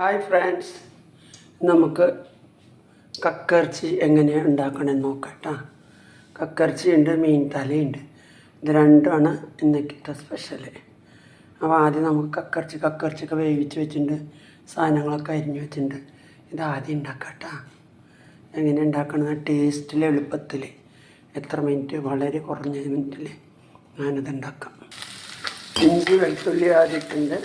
Hi friends നമുക്ക് കക്കർച്ചി എങ്ങനെയാണ് ഉണ്ടാക്കണമെന്ന് നോക്കട്ടാ. കക്കർച്ചി ഉണ്ട് മീൻ തലയുണ്ട്. ഇത് രണ്ടുമാണ് ഇന്നത്തെ സ്പെഷ്യൽ അപ്പോൾ ആദ്യം നമുക്ക് കക്കർച്ചി കക്കർച്ചിയൊക്കെ വേവിച്ച് വെച്ചിട്ടുണ്ട്. സാധനങ്ങളൊക്കെ അരിഞ്ഞ് വെച്ചിട്ടുണ്ട്. ഇത് ആദ്യം ഉണ്ടാക്കട്ടാ. എങ്ങനെ ഉണ്ടാക്കണം ടേസ്റ്റിൽ എളുപ്പത്തിൽ എത്ര മിനിറ്റ് വളരെ കുറഞ്ഞ മിനിറ്റിൽ ഞാനത് ഉണ്ടാക്കാം. ഇഞ്ചി വെളുത്തുള്ളി ആദ്യത്തിന്റെ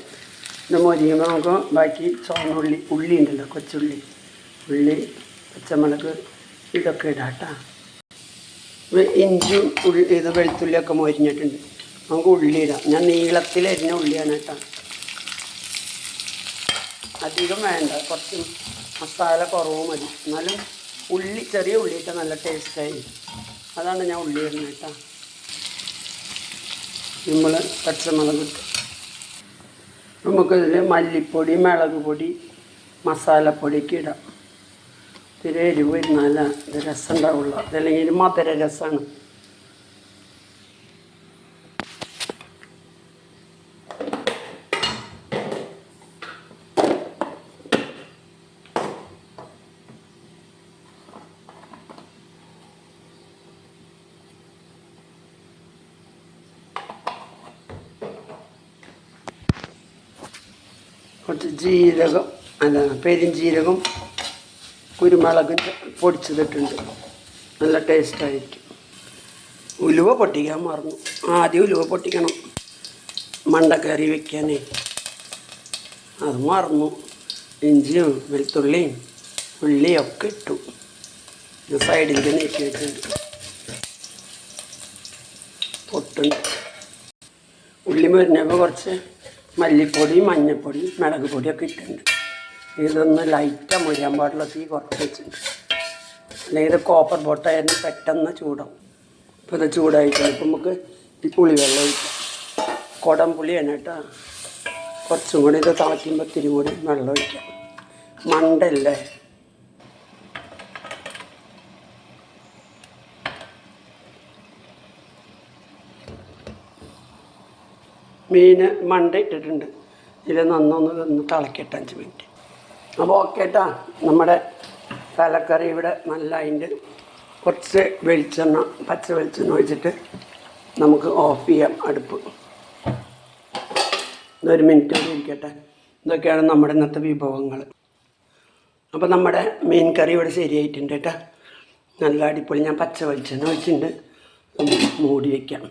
ഇത് മൊരിയുമ്പോൾ നമുക്ക് ബാക്കി ചോറിനുള്ളി ഉള്ളി ഉണ്ടല്ലോ കൊച്ചുള്ളി ഉള്ളി പച്ചമുളക് ഇതൊക്കെ ഇടാട്ടാ. ഇഞ്ചും ഉള്ളി ഇത് വെളുത്തുള്ളിയൊക്കെ മൊരിഞ്ഞിട്ടുണ്ട്. നമുക്ക് ഉള്ളി ഇടാം. ഞാൻ നീളത്തിൽ അരിഞ്ഞ ഉള്ളിയാണ് കേട്ടോ. അധികം വേണ്ട. കുറച്ച് മസാല കുറവ് മതി. എന്നാലും ഉള്ളി ചെറിയ ഉള്ളി ഇട്ടാൽ നല്ല ടേസ്റ്റായി അതാണ് ഞാൻ ഉള്ളി ഇടുന്നത് കേട്ടോ. നമ്മൾ പച്ചമുളക് ഇട്ടു. നമുക്കിതിൽ മല്ലിപ്പൊടി മുളക് പൊടി മസാലപ്പൊടിയൊക്കെ ഇടാം. ഇത്തിരി എരിവ് ഇരുന്നാലാണ് ഇത് രസം ഉണ്ടാവുള്ളൂ അതല്ലെങ്കിൽ മധുര രസമാണ് കുറച്ച് ജീരകം അല്ല പെരിഞ്ജീരകം കുരുമുളക് പൊടിച്ചതിട്ടുണ്ട്. നല്ല ടേസ്റ്റായിരിക്കും ഉലുവ പൊട്ടിക്കാൻ മറന്നു. ആദ്യം ഉലുവ പൊട്ടിക്കണം. മണ്ടക്കറി വെക്കാനേ. അത് മറന്നു. ഇഞ്ചിയും വെളുത്തുള്ളിയും ഉള്ളിയൊക്കെ ഇട്ടു. സൈഡിലേക്ക് നീക്കി വെച്ചിട്ടുണ്ട്. പൊട്ടുണ്ട് ഉള്ളി മരുന്നപ്പോൾ കുറച്ച് മല്ലിപ്പൊടി മഞ്ഞൾപ്പൊടി മുളക് പൊടിയൊക്കെ ഇട്ടിട്ടുണ്ട്. ഇതൊന്ന് ലൈറ്റാ മുരിയാൻ പാടുള്ള തീ കുറച്ച് വെച്ചിട്ടുണ്ട്. അല്ലെങ്കിൽ ഇത് കോപ്പർ ബോട്ടായിരുന്നു പെട്ടെന്ന് ചൂടാവും. ഇപ്പോൾ ഇത് ചൂടായിട്ടുണ്ട്. ഇപ്പം നമുക്ക് ഈ പുളി വെള്ളം ഒഴിക്കാം. കുടം പുളിയാണ് കേട്ടോ. കുറച്ചും കൂടി ഇത് തിളയ്ക്കുമ്പോൾ ഇത്തിരി കൂടി വെള്ളം ഒഴിക്കാം. മണ്ടല്ലേ മീൻ മണ്ട ഇട്ടിട്ടുണ്ട്. ഇതിൽ നന്നൊന്ന് ഒന്ന് തിളക്കിയിട്ട് അഞ്ച് മിനിറ്റ്. അപ്പോൾ ഓക്കെ കേട്ടാ നമ്മുടെ തലക്കറി ഇവിടെ നല്ല അതിന്റെ കുറച്ച് വെളിച്ചെണ്ണ പച്ച വെളിച്ചെണ്ണ ഒഴിച്ചിട്ട് നമുക്ക് ഓഫ് ചെയ്യാം അടുപ്പ്. ഇതൊരു മിനിറ്റ് കൂടി ഇരിക്കട്ടെ. ഇതൊക്കെയാണ് നമ്മുടെ ഇന്നത്തെ വിഭവങ്ങൾ. അപ്പോൾ നമ്മുടെ മീൻ കറി ഇവിടെ ശരിയായിട്ടുണ്ട് കേട്ടോ നല്ല അടിപൊളി. ഞാൻ പച്ച വെളിച്ചെണ്ണ ഒഴിച്ചിട്ടുണ്ട്. മൂടി വയ്ക്കാം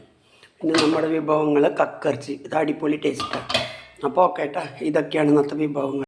പിന്നെ നമ്മുടെ വിഭവങ്ങൾ കക്കിറച്ചി ഇത് അടിപൊളി ടേസ്റ്റാണ് അപ്പോൾ ഓക്കെ കേട്ടോ ഇതൊക്കെയാണ് ഇന്നത്തെ വിഭവങ്ങൾ.